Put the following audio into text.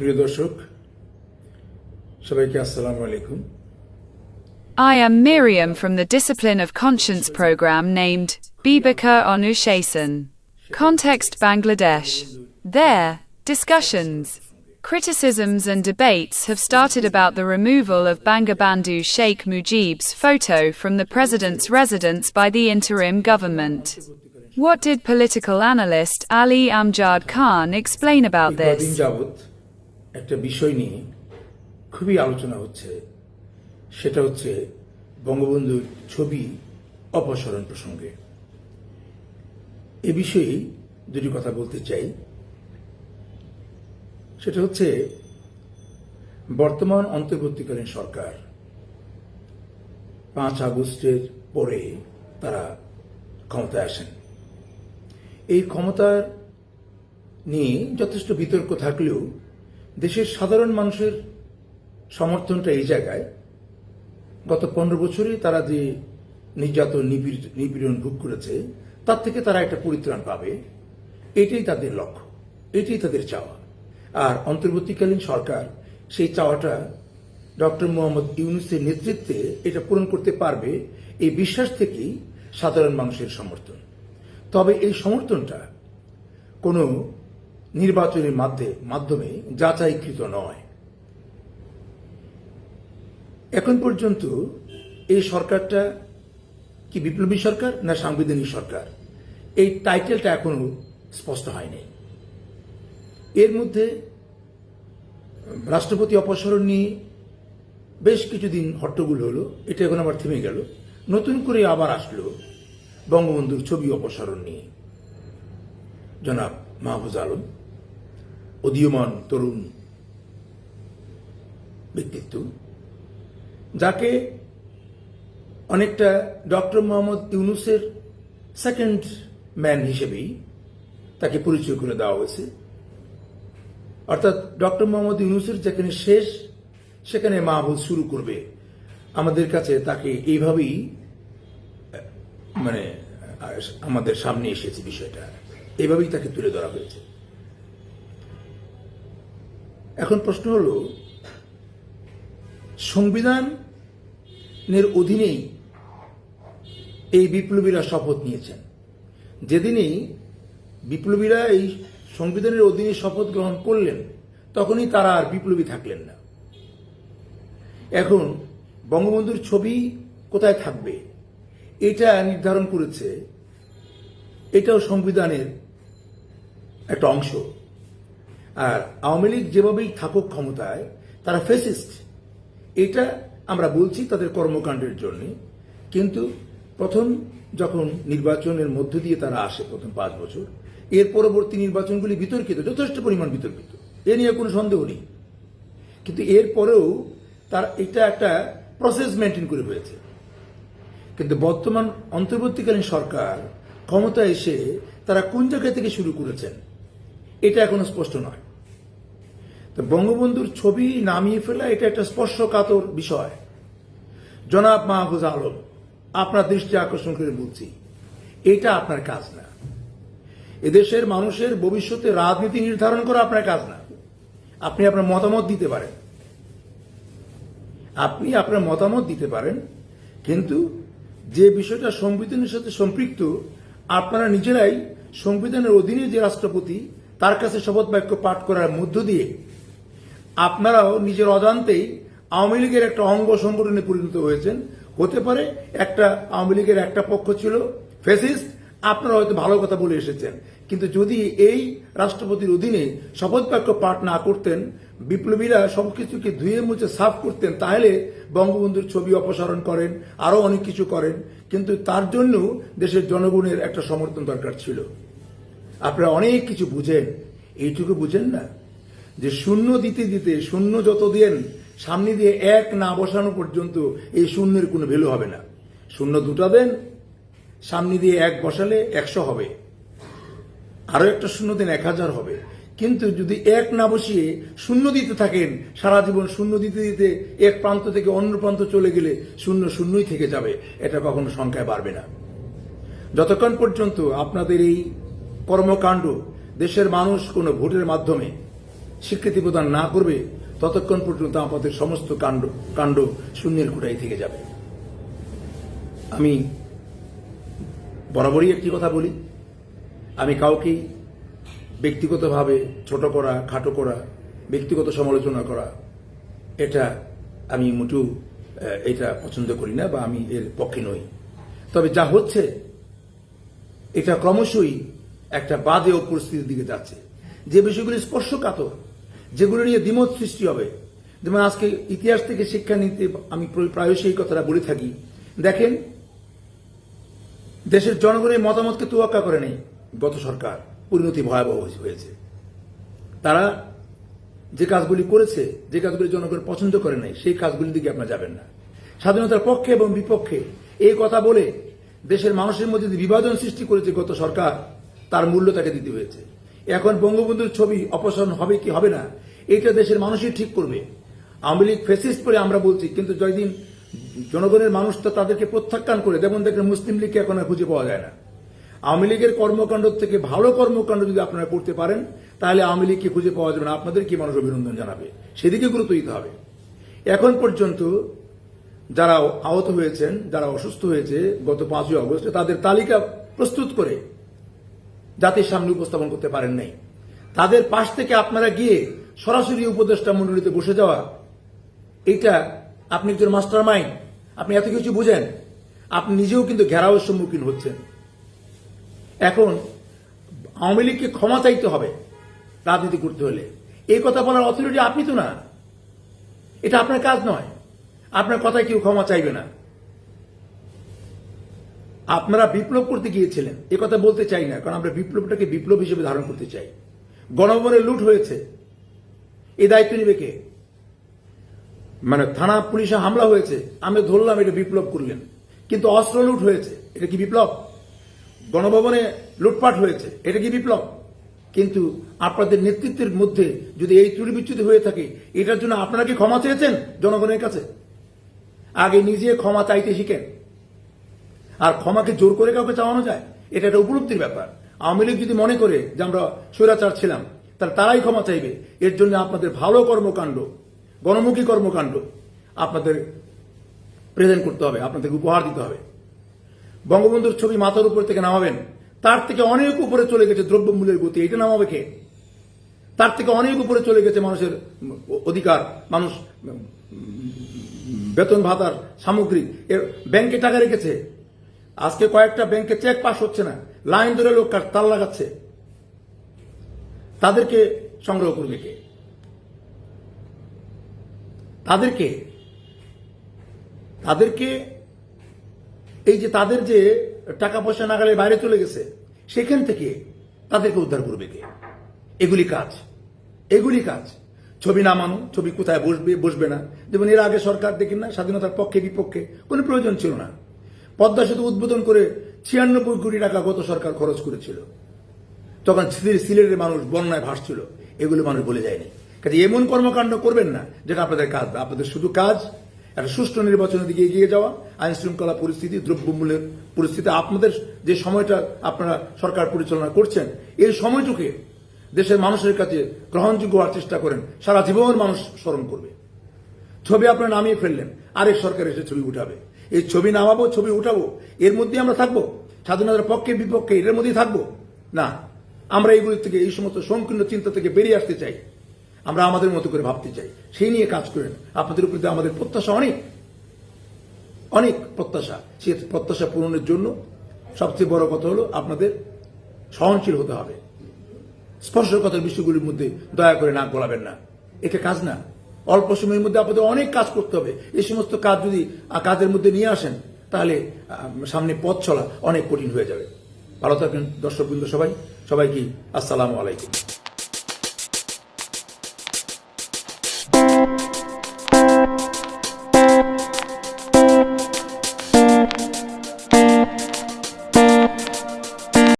সুপ্রিয় দর্শক সবাইকে আসসালামু আলাইকুম I am Miriam from the Discipline of Conscience program named Bibika Onushasan. Context Bangladesh. There, discussions, criticisms, and debates have started about the removal of Bangabandhu Sheikh Mujib's photo from the president's residence by the interim government. What did political analyst Ali Amjad Khan explain about কদিন this? একটা বিষয় নিয়ে খুবই আলোচনা হচ্ছে। সেটা হচ্ছে বঙ্গবন্ধুর ছবি অপসারণ প্রসঙ্গে। এ বিষয়ে দুটি কথা বলতে চাই। সেটা হচ্ছে, বর্তমান অন্তর্বর্তীকালীন সরকার পাঁচ আগস্টের পরে তারা ক্ষমতায় আসেন। এই ক্ষমতার নিয়ে যথেষ্ট বিতর্ক থাকলেও দেশের সাধারণ মানুষের সমর্থনটা এই জায়গায়। গত পনেরো বছরে তারা যে নির্যাতন নিপীড়- নিপীড়ন ভোগ করেছে, তার থেকে তারা একটা পরিত্রাণ পাবে। এটাই তাদের লক্ষ্য, এটাই তাদের চাওয়া। আর অন্তর্বর্তীকালীন সরকার সেই চাওয়াটা ডক্টর মোহাম্মদ ইউনুসের নেতৃত্বে এটা পূরণ করতে পারবে এই বিশ্বাস থেকেই সাধারণ মানুষের সমর্থন। তবে এই সমর্থনটা কোনো নির্বাচনের মাধ্যমে যাচাইকৃত নয়। এখন পর্যন্ত এই সরকারটা কি বিপ্লবী সরকার না সাংবিধানিক সরকার? এই টাইটেলটা এখনও স্পষ্ট হয়নি। এর মধ্যে রাষ্ট্রপতি অপসারণ নিয়ে বেশ কিছুদিন হট্টগোল হলো, এটা এখন আবার থেমে গেল। নতুন করে আবার আসলো বঙ্গবন্ধুর ছবি অপসারণ নিয়ে। জনাব মাহফুজ আলম উদীয়মান তরুণ ব্যক্তিত্ব, যাকে অনেকটা ডক্টর মোহাম্মদ ইউনুসের সেকেন্ড ম্যান হিসেবেই তাকে পরিচয় করে দেওয়া হয়েছে। অর্থাৎ ডক্টর মোহাম্মদ ইউনুসের যেখানে শেষ, সেখানে মাহবুব শুরু করবে। আমাদের কাছে তাকে এইভাবেই মানে আমাদের সামনে এসেছে বিষয়টা। এইভাবেই তাকে তুলে ধরা হয়েছে। এখন প্রশ্ন হল, সংবিধানের অধীনেই এই বিপ্লবীরা শপথ নিয়েছেন। যেদিনই বিপ্লবীরা এই সংবিধানের অধীনে শপথ গ্রহণ করলেন, তখনই তারা আর বিপ্লবী থাকলেন না। এখন বঙ্গবন্ধুর ছবি কোথায় থাকবে, এটা নির্ধারণ করেছে, এটাও সংবিধানের একটা অংশ। আর আওয়ামী লীগ যেভাবেই থাকুক ক্ষমতায়, তারা ফেসিস্ট এটা আমরা বলছি তাদের কর্মকাণ্ডের জন্য। কিন্তু প্রথম যখন নির্বাচনের মধ্য দিয়ে তারা আসে, প্রথম পাঁচ বছর, এর পরবর্তী নির্বাচনগুলি বিতর্কিত, যথেষ্ট পরিমাণ বিতর্কিত। এ নিয়ে কোনো সন্দেহ নেই। কিন্তু এর পরেও তার এটা একটা প্রসেস মেনটেন করে হয়েছে কিন্তু বর্তমান অন্তর্বর্তীকালীন সরকার ক্ষমতা এসে তারা কোন জায়গা থেকে শুরু করেছেন, এটা এখনও স্পষ্ট নয়। তো বঙ্গবন্ধুর ছবি নামিয়ে ফেলা এটা একটা স্পর্শকাতর বিষয়। জনাব মাহফুজ আলম, আপনার দৃষ্টি আকর্ষণ করে বলছি, এটা আপনার কাজ না। এদেশের মানুষের ভবিষ্যতে রাজনীতি নির্ধারণ করা আপনার কাজ না। আপনি আপনার মতামত দিতে পারেন। আপনি আপনার মতামত দিতে পারেন, কিন্তু যে বিষয়টা সংবিধানের সাথে সম্পৃক্ত, আপনারা নিজেরাই সংবিধানের অধীনে যে রাষ্ট্রপতি, তার কাছে শপথ বাক্য পাঠ করার মধ্য দিয়ে আপনারাও নিজের অজান্তেই আওয়ামী লীগের একটা অঙ্গ সংগঠনে পরিণত হয়েছেন। হতে পারে একটা আওয়ামী লীগের একটা পক্ষ ছিল ফেসিস্ট আপনারা হয়তো ভালো কথা বলে এসেছেন। কিন্তু যদি এই রাষ্ট্রপতির অধীনে শপথ বাক্য পাঠ না করতেন, বিপ্লবীরা সবকিছুকে ধুয়ে মুছে সাফ করতেন, তাহলে বঙ্গবন্ধুর ছবি অপসারণ করেন আরও অনেক কিছু করেন। কিন্তু তার জন্য দেশের জনগণের একটা সমর্থন দরকার ছিল। আপনারা অনেক কিছু বুঝেন। এইটুকু বুঝেন না? যে শূন্য দিতে দিতে, শূন্য যত দেন সামনে দিয়ে এক না বসানো পর্যন্ত এই শূন্যের কোনো ভ্যালু হবে না। শূন্য দুটা দেন, সামনে দিয়ে এক বসালে একশো হবে। আরও একটা শূন্য দিন এক হাজার হবে। কিন্তু যদি এক না বসিয়ে শূন্য দিতে থাকেন, সারা জীবন শূন্য দিতে দিতে এক প্রান্ত থেকে অন্য প্রান্ত চলে গেলে শূন্য শূন্যই থেকে যাবে। এটা কখনো সংখ্যায় বাড়বে না। যতক্ষণ পর্যন্ত আপনাদের এই কর্মকাণ্ড দেশের মানুষ কোনো ভোটের মাধ্যমে স্বীকৃতি প্রদান না করবে, ততক্ষণ পর্যন্ত আমাদের সমস্ত কাণ্ড কাণ্ড শূন্যের কুটাই থেকে যাবে। আমি বরাবরই একটি কথা বলি। আমি কাউকেই ব্যক্তিগতভাবে ছোট করা, খাটো করা, ব্যক্তিগত সমালোচনা করা, এটা আমি মোটেও এটা পছন্দ করি না বা আমি এর পক্ষে নই। তবে যা হচ্ছে, এটা ক্রমশই একটা বাদে পরিস্থিতির দিকে যাচ্ছে। যে বিষয়গুলি স্পর্শকাতর যেগুলো নিয়ে দ্বিমত সৃষ্টি হবে। যেমন আজকে ইতিহাস থেকে শিক্ষা নিতে আমি প্রায়শই এই কথাটা বলে থাকি। দেখেন, দেশের জনগণের মতামতকে তোয়াক্কা করে নেই গত সরকার। পরিণতি ভয়াবহ হয়েছে তারা যে কাজগুলি করেছে, যে কাজগুলি জনগণ পছন্দ করে নাই, সেই কাজগুলির দিকে আপনারা যাবেন না। স্বাধীনতার পক্ষে এবং বিপক্ষে এই কথা বলে দেশের মানুষের মধ্যে বিভাজন সৃষ্টি করেছে গত সরকার, তার মূল্য তাকে দিতে হয়েছে। এখন বঙ্গবন্ধুর ছবি অপসারণ হবে কি হবে না, এটা দেশের মানুষই ঠিক করবে। আওয়ামী লীগ ফেসিস্ট করে আমরা বলছি, কিন্তু জয়দিন, জনগণের মানুষ তো তাদেরকে প্রত্যাখ্যান করে, যেমন দেখেন মুসলিম লীগকে এখন আর খুঁজে পাওয়া যায় না। আওয়ামী লীগের কর্মকাণ্ড থেকে ভালো কর্মকাণ্ড যদি আপনারা করতে পারেন, তাহলে আওয়ামী লীগকে খুঁজে পাওয়া যাবে না। আপনাদের কি মানুষ অভিনন্দন জানাবে? সেদিকে গুরুত্ব দিতে হবে। এখন পর্যন্ত যারা আহত হয়েছেন, যারা অসুস্থ হয়েছে গত পাঁচই অগস্ট তাদের তালিকা প্রস্তুত করে জাতির সামনে উপস্থাপন করতে পারেন নাই। তাদের পাশ থেকে আপনারা গিয়ে সরাসরি উপদেষ্টা মন্ডলীতে বসে যাওয়া, এটা আপনি একজন মাস্টার মাইন্ড আপনি এত কিছু বুঝেন, আপনি নিজেও কিন্তু ঘেরাওয়ের সম্মুখীন হচ্ছেন। এখন আওয়ামী লীগকে ক্ষমা চাইতে হবে রাজনীতি করতে হলে। এই কথা বলার অথরিটি আপনি তো না। এটা আপনার কাজ নয়। আপনার কথায় কেউ ক্ষমা চাইবে না। আপনারা বিপ্লব করতে গিয়েছিলেন, এ কথা বলতে চাই না, কারণ আমরা বিপ্লবটাকে বিপ্লব হিসেবে ধারণ করতে চাই। গণভবনে লুট হয়েছে। এই দায়িত্ব নিবে কে? মানে থানা পুলিশে হামলা হয়েছে, আমি ধরলাম এটা বিপ্লব করলেন, কিন্তু অস্ত্র লুট হয়েছে, এটা কি বিপ্লব? গণভবনে লুটপাট হয়েছে, এটা কি বিপ্লব? কিন্তু আপনাদের নেতৃত্বের মধ্যে যদি এই ত্রুটি বিচ্যুতি হয়ে থাকে, এটার জন্য আপনারা কি ক্ষমা চেয়েছেন জনগণের কাছে? আগে নিজে ক্ষমা চাইতে শিখেন। আর ক্ষমাকে জোর করে কাউকে চাওয়ানো যায়? এটা একটা উপলব্ধির ব্যাপার। আওয়ামী লীগ যদি মনে করে যে আমরা স্বৈরাচার ছিলাম, তাহলে তারাই ক্ষমা চাইবে। এর জন্য আপনাদের ভালো কর্মকাণ্ড, গণমুখী কর্মকাণ্ড আপনাদের প্রেজেন্ট করতে হবে, আপনাদেরকে উপহার দিতে হবে। বঙ্গবন্ধুর ছবি মাথার উপর থেকে নামাবেন। তার থেকে অনেক উপরে চলে গেছে দ্রব্যমূল্যের গতি। এটা নামাবে কে? তার থেকে অনেক উপরে চলে গেছে মানুষের অধিকার, মানুষ বেতন ভাতার সামগ্রী। ব্যাংকে টাকা রেখেছে। আজকে কয়েকটা ব্যাংকে চেক পাস হচ্ছে না, লাইন ধরে লোক তাল লাগাচ্ছে? তাদেরকে সংগ্রহ করবে কে? তাদেরকে তাদেরকে, এই যে তাদের যে টাকা পয়সা নাগালে বাইরে চলে গেছে, সেখান থেকে তাদেরকে উদ্ধার করবে কে? এগুলি কাজ এগুলি কাজ। ছবি না নামানো ছবি কোথায় বসবে বসবে না। যেমন এর আগে সরকার দেখেন না, স্বাধীনতার পক্ষে, বিপক্ষে কোনো প্রয়োজন ছিল না। পদ্মা সেতু উদ্বোধন করে ছিয়ানব্বই কোটি টাকা গত সরকার খরচ করেছিল। তখন সিলে- সিলেটের মানুষ বন্যায় ভাসছিল। এগুলো মানুষ বলে যায়নি। কাজে এমন কর্মকাণ্ড করবেন না যেটা আপনাদের কাজ, আপনাদের শুধু কাজ, একটা সুষ্ঠু নির্বাচনের দিকে এগিয়ে যাওয়া আইন শৃঙ্খলা পরিস্থিতি, দ্রব্যমূল্যের পরিস্থিতি, আপনাদের যে সময়টা আপনারা সরকার পরিচালনা করছেন, এই সময়টুকে দেশের মানুষের কাছে গ্রহণযোগ্য হওয়ার চেষ্টা করেন। সারা জীবন মানুষ স্মরণ করবে। ছবি আপনারা নামিয়ে ফেললেন। আরেক সরকার এসে ছবি উঠাবে। এই ছবি নামাবো, ছবি উঠাবো, এর মধ্যে আমরা থাকব? স্বাধীনতার পক্ষে, বিপক্ষে এর মধ্যেই থাকব? না। আমরা এইগুলি থেকে, এই সমস্ত সংকীর্ণ চিন্তা থেকে বেরিয়ে আসতে চাই। আমরা আমাদের মতো করে ভাবতে চাই। সেই নিয়ে কাজ করেন। আপনাদের উপর আমাদের প্রত্যাশা অনেক। অনেক প্রত্যাশা। সে প্রত্যাশা পূরণের জন্য সবচেয়ে বড় কথা হলো আপনাদের সহনশীল হতে হবে। স্পর্শকাতর বিষয়গুলির মধ্যে দয়া করে নাক গলাবেন না। এটা কাজ না। অল্প সময়ের মধ্যে আপনাদের অনেক কাজ করতে হবে। এই সমস্ত কাজ যদি কাজের মধ্যে নিয়ে আসেন, তাহলে সামনে পথ চলা অনেক কঠিন হয়ে যাবে। ভালো থাকবেন দর্শকবৃন্দ সবাই। সবাইকে আসসালামু আলাইকুম।